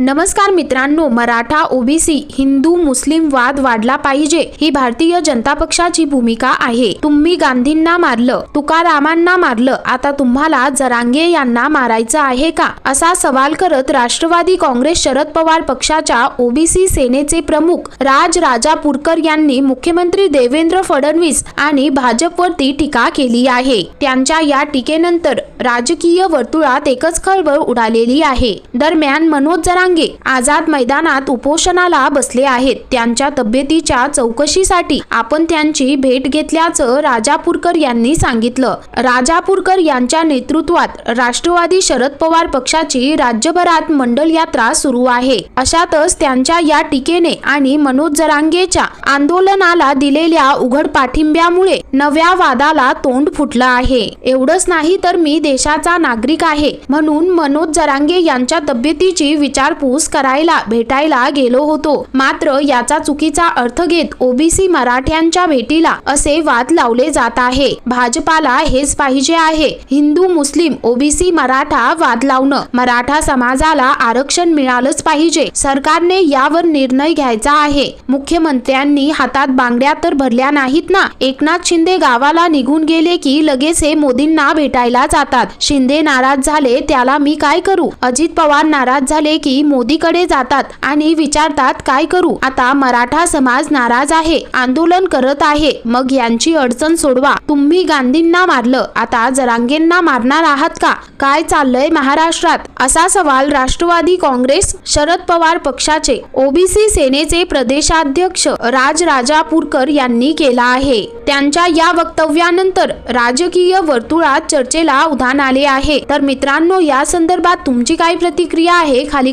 नमस्कार मित्रांनो मराठा ओबीसी हिंदू मुस्लिम वाद वाढला पाहिजे ही भारतीय जनता पक्षाची भूमिका आहे. तुम्ही गांधींना मारलं तुकारामांना मारलं आता तुम्हाला जरांगे यांना मारायचं आहे का? असा सवाल करत राष्ट्रवादी काँग्रेस शरद पवार पक्षाच्या ओबीसी सेनेचे प्रमुख राज राजापूरकर यांनी मुख्यमंत्री देवेंद्र फडणवीस आणि भाजपवरती टीका केली आहे. त्यांच्या या टीकेनंतर राजकीय वर्तुळात एकच खळबळ उडालेली आहे. दरम्यान मनोज जरांगे आझाद मैदानात उपोषणाला बसले आहेत. त्यांच्या तब्येतीच्या चौकशीसाठी आपण त्यांची भेट घेतल्याचं राजापूरकर यांनी सांगितलं. राजापूरकर यांच्या नेतृत्वात राष्ट्रवादी शरद पवार पक्षाची राज्यभरात मंडल यात्रा सुरू आहे. अशातच त्यांच्या या टीकेने आणि मनोज जरांगेच्या आंदोलनाला दिलेल्या उघड पाठिंब्यामुळे नव्या वादाला तोंड फुटलं आहे. एवढंच नाही तर मी देशाचा नागरिक आहे म्हणून मनोज जरांगे यांच्या तब्येतीची विचार विचारपूस करायला भेटायला गेलो होतो. मात्र याचा चुकीचा अर्थ घेत ओबीसी मराठ्यांच्या भेटीला असे वाद लावले जात आहे. भाजपाला हेच पाहिजे आहे. हिंदू मुस्लिम ओबीसी मराठा वाद लावणं. मराठा समाजाला आरक्षण मिळालंच पाहिजे. सरकारने यावर निर्णय घ्यायचा आहे. मुख्यमंत्र्यांनी हातात बांगड्या तर भरल्या नाहीत ना? एकनाथ शिंदे गावाला निघून गेले की लगेच हे मोदींना भेटायला जातात. शिंदे नाराज झाले त्याला मी काय करू? अजित पवार नाराज झाले की मोदीकडे जातात आणि विचारतात काय करू? आता मराठा समाज नाराज आहे आंदोलन करत आहे. मग यांची अडचण सोडवा. तुम्ही गांधींना मारलं. आता जरांगेंना मारणार आहात का? काय चाललंय महाराष्ट्रात? असा सवाल राष्ट्रवादी काँग्रेस शरद पवार पक्षाचे ओबीसी सेनेचे प्रदेशाध्यक्ष राज राजापूरकर यांनी केला आहे. त्यांच्या या वक्तव्यानंतर राजकीय वर्तुळात चर्चेला उधाण आले आहे. तर मित्रांनो या संदर्भात तुमची काय प्रतिक्रिया आहे? खाली